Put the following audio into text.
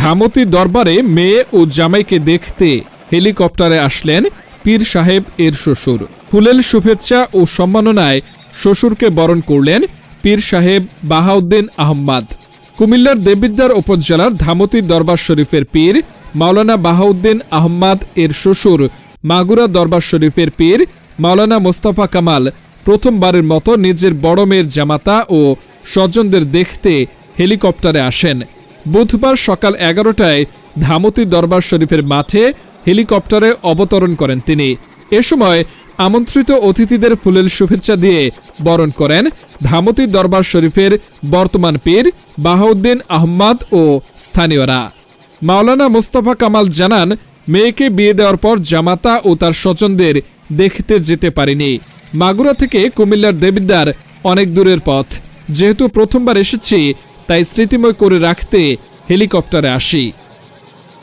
ধামতি দরবারে মেয়ে ও জামাইকে দেখতে হেলিকপ্টারে আসলেন পীর সাহেব এর শ্বশুর। ফুলেল শুভেচ্ছা ও সম্মাননায় শ্বশুরকে বরণ করলেন পীর সাহেব বাহাউদ্দিন আহম্মদ। কুমিল্লার দেবিদ্দার উপজেলার ধামতি দরবার শরীফের পীর মাওলানা বাহাউদ্দিন আহম্মদ এর শ্বশুর মাগুরা দরবার শরীফের পীর মাওলানা মোস্তফা কামাল প্রথমবারের মতো নিজের বড় মেয়ের জামাতা ও স্বজনদের দেখতে হেলিকপ্টারে আসেন। বুধবার সকাল এগারোটায় ধামতি দরবার শরীফের মাঠে হেলিকপ্টারে অবতরণ করেন তিনি। এ সময় আমন্ত্রিত অতিথিদের ফুলের শুভেচ্ছা দিয়ে বরণ করেন ধামতি দরবার শরীফের বর্তমান পীর বাহাউদ্দিন আহম্মদ ও স্থানীয়রা। মাওলানা মোস্তফা কামাল জানান, মেয়েকে বিয়ে দেওয়ার পর জামাতা ও তার স্বজনদের দেখতে যেতে পারিনি। মাগুরা থেকে কুমিল্লার দেবিদ্দার অনেক দূরের পথ। যেহেতু প্রথমবার এসেছি, তাই স্মৃতিময় করে রাখতে হেলিকপ্টারে আসি।